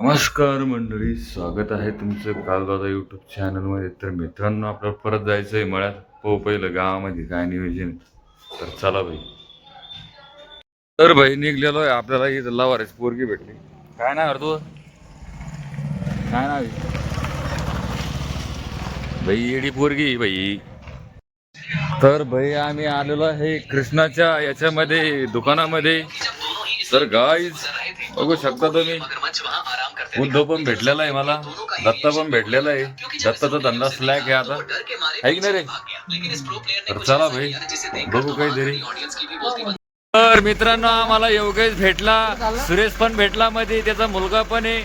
नमस्कार मंडळी स्वागत आहे तुमचं कालदादा युट्यूब चॅनलमध्ये तर मित्रांनो आपल्याला परत जायचं आहे मळ्यात. पो पहिलं गावामध्ये काय नियोजन तर चला भाई तर भाई निघलेलो आहे. आपल्याला इथं लवारीच पोरगी भेटली. काय नाव आहे तू काय नाव भाई येडी पोरगी भाई तर भाई आम्ही आलेलो आहे कृष्णाच्या याच्यामध्ये दुकानामध्ये. तर गाईज बघू शकता तुम्ही. उद्धव पण भेटलेला आहे मला. दत्ता पण भेटलेला आहे. दत्ताचा धंदा स्लॅक आहे आता. आहे की नाही रे? तर चला भाई बघू काहीतरी तर. मित्रांनो आम्हाला योगेश भेटला सुरेश पण भेटला मध्ये. त्याचा मुलगा पण आहे.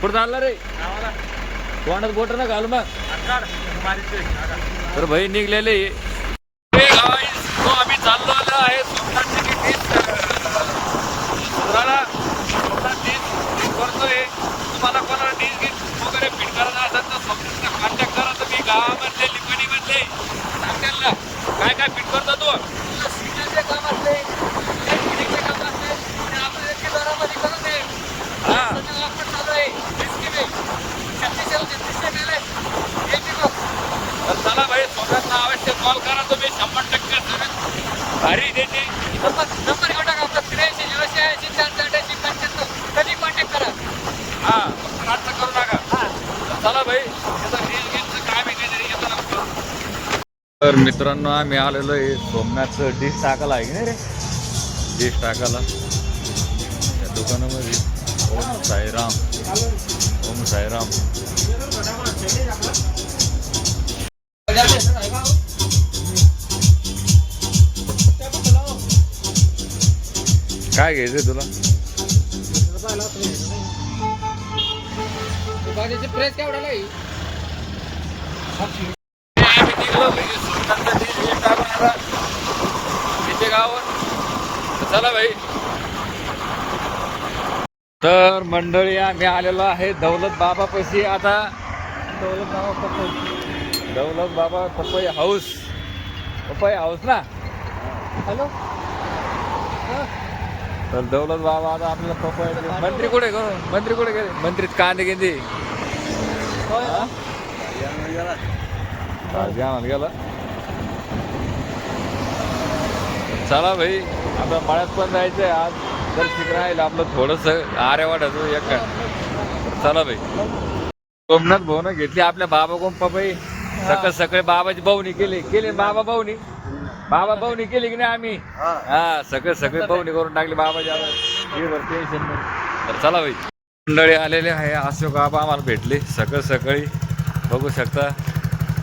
कुठं चालला रे. कोणात बोट ना घाल मग. तर भाई निघलेले हे guys, तो आम्ही चाललो आलो आहे सोमनाथची की तीच सुधाराला सोमनाथ तीच करतोय तुम्हाला कोणाला डीज गीत वगैरे फिट करायचं असेल तर सोमनाथला कॉन्टॅक्ट करा तुम्ही गावामधले लिपणीमधले सांगताल काय काय फिट करतो तू सिग्नलचे काम असते फिटिंगचे काम असते आणि आपल्याला ते दरामध्ये करून दे हा सध्या ऑफर चालू आहे वीस किलो छत्तीसशे छत्तीसशे गेले एक किलो तर चला भाई सोमनाथला अवश्य कॉल करा तुम्ही शंभर टक्के सर्विस भारी देते नंबर नंबर घेऊन टाका आपला त्र्याऐंशी नऊशे ऐंशी चार अठ्याऐंशी पंच्याहत्तर कधी कॉन्टॅक्ट करा हा फक्त नाटक करू नका हा तर चला भाई त्याचा डील घेतलं काय मी काहीतरी येतो ना तर मित्रांनो आम्ही आलेलो आहे सोमनाथचं डिश टाकायला आहे की नाही रे? डिश टाकायला. त्या दुकानामध्ये. ओम साईराम. ओम साईराम. काय घ्यायचंय तुला? प्रेस केवढ्याला आहे आम्ही निघलो म्हणजे सोमनाथचं डिश हे टाकून आता तिथे गावावर तर चला भाई तर मंडळी आम्ही आलेलो आहे दौलत बाबा पैसे. आता दौलत नावा पप्पा दौलत बाबा पपई हाऊस पपई हाऊस ना? हॅलो? तर दौलत बाबा आता आपल्याला पपई मंत्री कुठे? मंत्री कुठे गेले? मंत्री कांदे गेले आम्हाला गेला. चला भाई आता मळ्यात पण जायचंय आज. तर ठीक राहील आपलं थोडस आरे वाटायचं एक चला भाई. सोमनाथ भाऊन घेतली आपल्या बाबा कोण पपई सकाळ सकाळी बाबाची भाऊनी केली. केली बाबा भाऊनी. बाबा भाऊनी केली की नाही आम्ही? हा सगळे सगळे भाऊनी करून टाकली बाबाजी टेन्शन नाही. तर चला भाई. मंडळी आलेले आहे. अशोक बाबा आम्हाला भेटले. सकाळ सकाळी. बघू शकता.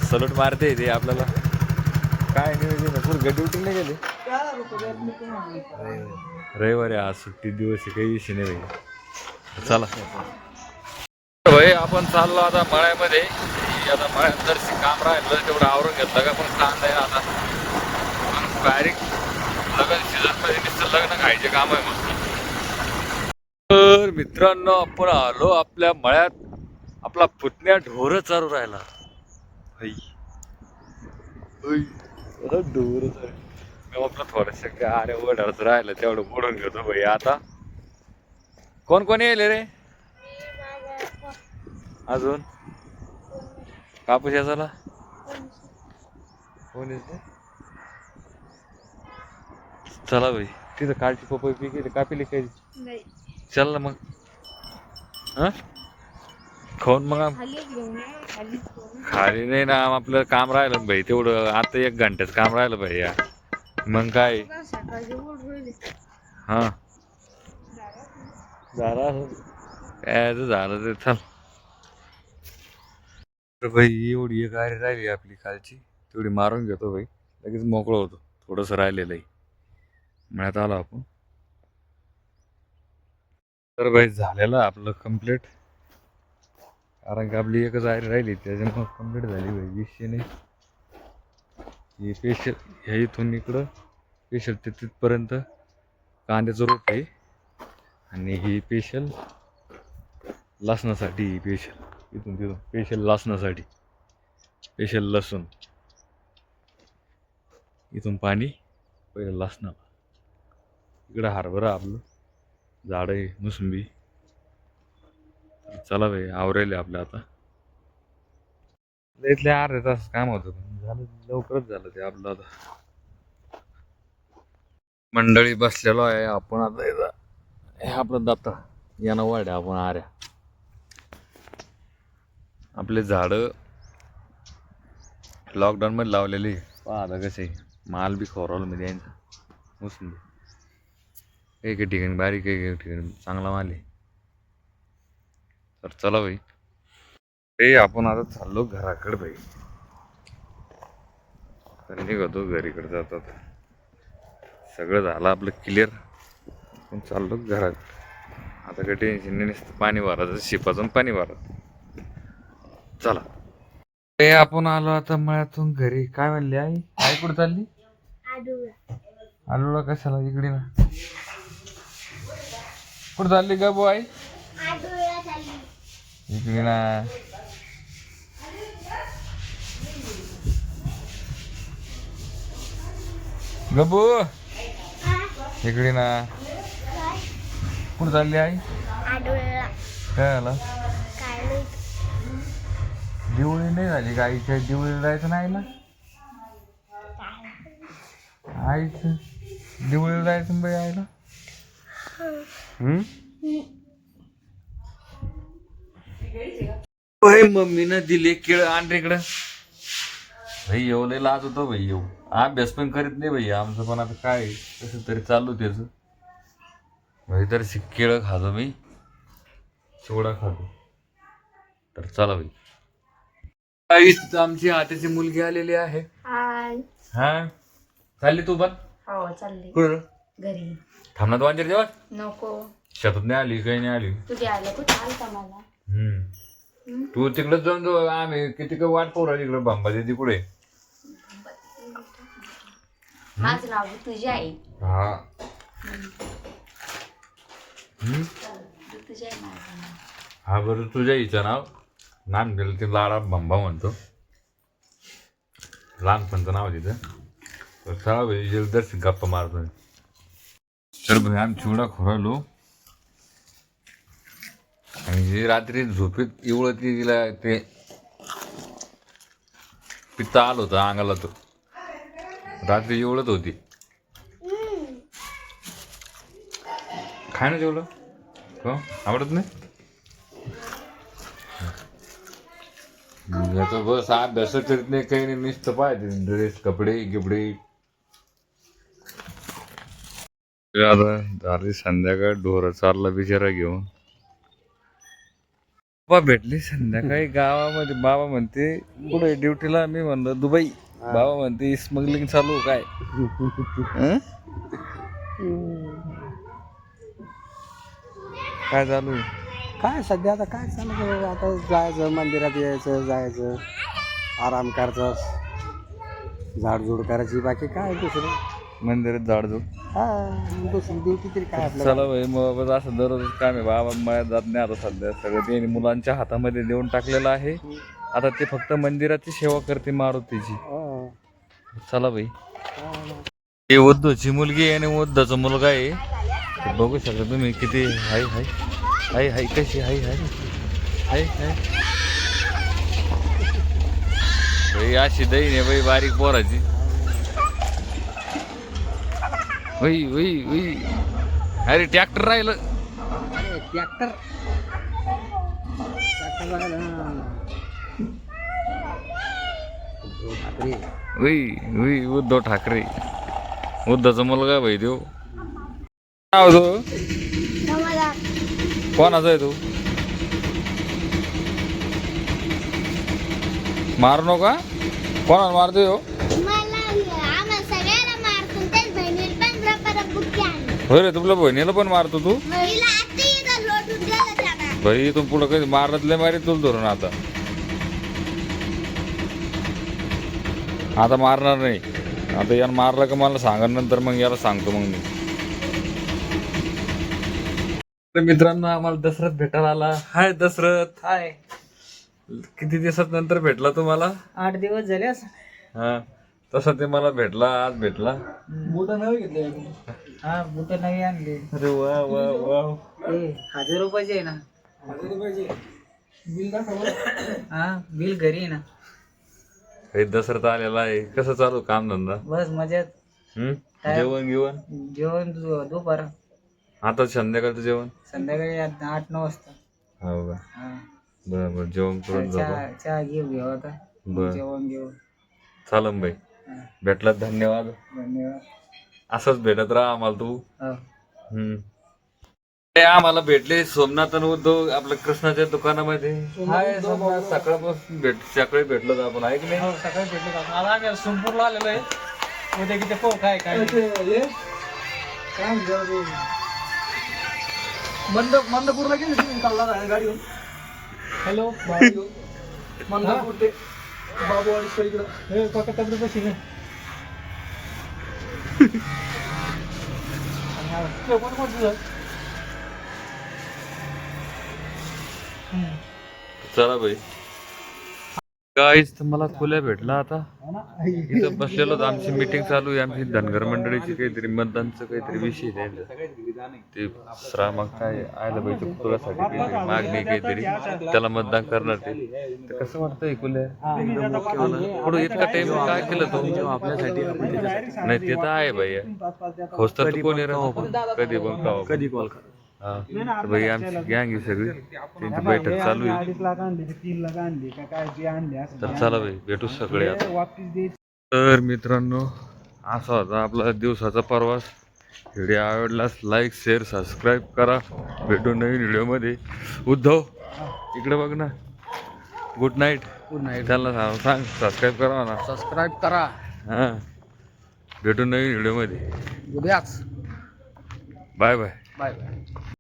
सलूट मारते ते आपल्याला. काय नियोजन पूर्ण गड्डी उठून नाही गेली? रविवारी आज सुट्टी दिवस काही विषय नाही भाई चला. भाई आपण चाललो आता मळ्यामध्ये. आता मळ्यात जरशी काम राहिलं तेवढं आवरून घेतलं का पण कांदा आहे आता डायरेक्ट लग्न सीझनमध्ये नुसतं लग्न खायचे काम आहे मग तर मित्रांनो आपण आलो आपल्या मळ्यात. आपला पुतण्या ढोर चालू राहिला. ढोर चालू. मी आपलं थोडस अरे ओढाच राहिलं तेवढं मोडून घेतो भाई. आता कोण कोण येईल रे? अजून? कापूस याचाला कोण येते चला भाई. तिथं कालची पपई पिके कापिली काही नाही. चल ना मग. हा? खाऊन मग खाली नाही ना आपलं काम राहिलं भाई. तेवढं आता एक घंट्याचं काम राहिलं भाई या. मग काय? हा. झालं ते झालं ते चल. तर भाई एवढी एक गाडी राहिली आपली कालची. तेवढी मारून घेतो भाई. लगेच मोकळं होतो. थोडंसं राहिलेलं आहे. म्हणत आलो आपण. तर भाई झालेलं आपलं कंप्लीट कारण की आपली एकच आयरी राहिली त्याच्यामुळे कंप्लीट झाली भाई. विषय नाही. की स्पेशल ह्या इथून इकडं स्पेशल ते तिथपर्यंत कांद्याचं रोप आहे. आणि ही स्पेशल लसणासाठी ही स्पेशल इथून तिथून स्पेशल लसणासाठी. स्पेशल लसूण. इथून पाणी पहिलं लसणाला. इकडं हरभरा आपलं. झाड आहे मोसंबी. चला भाई आवरेल आपलं आता. इथले अर्धे तास काम होतं झालं लवकरच झालं ते आपलं आता. मंडळी बसलेलो आहे आपण आता हे आपलं दत्ता यानं वाढ्या आपण आऱ्या आपले झाडं लॉकडाऊन मध्ये लावलेली. पहा आता कसे माल बी खोरावलं मी यांचा मोसंबी एक ठिकाणी बारीक एक काही ठिकाणी चांगला माल आहे. तर चला भाई ते आपण आता चाललो घराकडे भाई तर निघतो घरीकडे जातात सगळं झालं आपलं क्लिअर आपण चाललो घरात आता काही टेन्शन नाही नुसतं पाणी भरायचं शिपाचं पाणी भरायचं चला. ते आपण आलो आता मळ्यातून घरी. काय म्हणली आई? आई कुठं चालली? आलो कशाला? इकडे ना. कुठं चालली का बो आई? इकडे ना. गबू. इकडे ना. कुठं चालली आई? काय आला? दिवळी नाही झाली का आईच्या? दिवळीला जायचं नाही ना आईचं. दिवळीला जायचं बाई आईला? मम्मीनं दिले केळ आण रे इकडं भाई येऊ लय लाज होतो भाई येऊ अभ्यास पण करीत नाही भाई आमचं पण आता काय कसं तरी चालू त्याच. भाई तर केळं खातो मी सोडा खातो. तर चला भाई काहीच आमची आत्याची मुलगी आलेली आहे. हाय. हा? चालली तू पण? हो चालली. कुठं घरी. थांबणार वांजर जेव्हा नको. शेतात नाही आली काही नाही आली. तुझे आले कुठे? आलता मला? हम्म. तू तिकडे जाऊन जो आम्ही किती वाट पोरा तिकडे बांबा दिदी कुठे? माझं नाव तुझी आई हा. हम्म? तुझी आई माझं नाव. हा बरं तुझ्या हिचं नाव. नाम गेलं ते लाडा भांबा म्हणतो. लहानपणचं नाव आहे तिथं. तर चला भाई जलदर्शन गप्पा मारतो चल भाई आम्ही चिवडा खोरालो आणि जी रात्री झोपेत एवढं ती तिला ते पित्त आलं होतं अंगाला तो. रात्री एवढंच होती. खाय ना जेवलं? हो? आवडत नाही? याचं बस अभ्यास करीत नाही काही नाही नुसतं पाहिजे ड्रेस कपडे गिपडे. आता झाली संध्याकाळ ढोर चालला बिचारा घेऊन. बाबा भेटली संध्याकाळी गावामध्ये. बाबा म्हणते पुढे ड्युटीला मी म्हणलं दुबई. बाबा म्हणते स्मगलिंग चालू काय? हं? काय चालू आहे? काय सध्या आता काय चालू आता जायचं मंदिरात यायचं जायचं. आराम करायचं झाडझूड करायची बाकी काय दुसरं? मंदिरात झाडझूड. हा दुसरी ड्युटी तरी काय आपलं चला भाई मग बस असं दररोज काम आहे. बाबा मळ्यात जात नाही आता सध्या. सगळं ते मुलांच्या हातामध्ये देऊन टाकलेलं आहे. आता ते फक्त मंदिराची सेवा करते मारुतीची. हा. चला भाई हे उद्धवची मुलगी आहे आणि उद्धवचा मुलगा आहे. बघू शकता तुम्ही किती हाय हाय. हाय हाय कशी हाय हाय. हाय हाय. भाई अशी दही नाही बाई बारीक पोराची. वही वही वही अरे ट्रॅक्टर राहिलं. अरे ट्रॅक्टर. ट्रॅक्टर वही उद्धव ठाकरे. उद्धवचा मुलगा भाई देव नाव तो? कोणाचा आहे तू? मारू नका कोणाला हो? मारतो आणली. होय रे तुला बहिणीला पण मारतो तू? भाई तू पुढं कधी मारत लय मारी तुला धरून आता. आता मारणार नाही. आता यानं मारलं का मला सांगा नंतर मग याला सांगतो मग मी. तर मित्रांनो आम्हाला दशरथ भेटायला आला. हाय दशरथ हाय. किती दिवसात नंतर भेटला तुम्हाला? आठ दिवस झाले असं. हा. तसा ते मला भेटला आज भेटला. हा बुट नवी आणले. अरे वा वा वा. ए हजार रुपयाचे आहे ना. हा बिल घरी आहे ना. काही दसरा आलेला आहे. कसं चालू काम धंदा? बस मजेत. हम्म? जेवण घेवण जेवण दु- दुपार. आता संध्याकाळचं जेवण? संध्याकाळी आठ आठ नऊ वाजता. हो का? हा. बरं बरं जेवण करून जाऊ चहा चहा घेऊ घेऊ आता. बर. जेवण घेऊ. चालन बाई. हा, भेटला धन्यवाद. धन्यवाद. असंच भेटत राहा आम्हाला तू. हो. हम्म. ते आम्हाला भेटले सोमनाथ आणि उद्धव आपल्या कृष्णाच्या दुकानामध्ये. हाय सोमनाथ सकाळपासून भेट सकाळी भेटलो होतो आपण ऐक नाही? हो सकाळी भेटलो आता आम्ही सोनपूरला आलेलो आहे. उद्या किती पाहू काय काय मंद मंदपूरला गेले तुम्ही काल गाडी हॅलो मंदपूर ते बाबूवाडी इकडं हे काका तब्येत कशी नाही कोण कोण तुझं? चला बाई काहीच तर मला खुल्या भेटला आता. इथं बसलेलो आमची मीटिंग चालू आहे. आमची धनगर मंडळीची काहीतरी मतदानचं काहीतरी विषय आहे. त्यांचा. ते श्रामक काय आयला पाहिजे पुरासाठी काहीतरी मागणी काहीतरी. त्याला मतदान करणार ते. तर कसं वाटतंय कुल्या पुढे इतका टाइम काय केलं तो? आपल्यासाठी नाही ते तर आहे भाई. होस्तर कोणी राहू पण कधी पण. कधी कॉल करा. गँग आहे सगळी. त्यांची बैठक चालू आहे. अडीच लाख आणले तीन लाख आणले का काय जे आणले असं तर चला भाई भेटू सगळे वापस तर मित्रांनो असा होता आपला दिवसाचा प्रवास. व्हिडिओ आवडल्यास लाईक शेअर सबस्क्राईब करा. भेटू नवीन व्हिडिओमध्ये. उद्धव इकडे बघ ना. गुड नाईट गुड नाईट त्यांना सांग सांग सबस्क्राईब करा ना सबस्क्राईब करा. हां. भेटू नवीन व्हिडिओमध्ये. उद्याच. Bye bye bye bye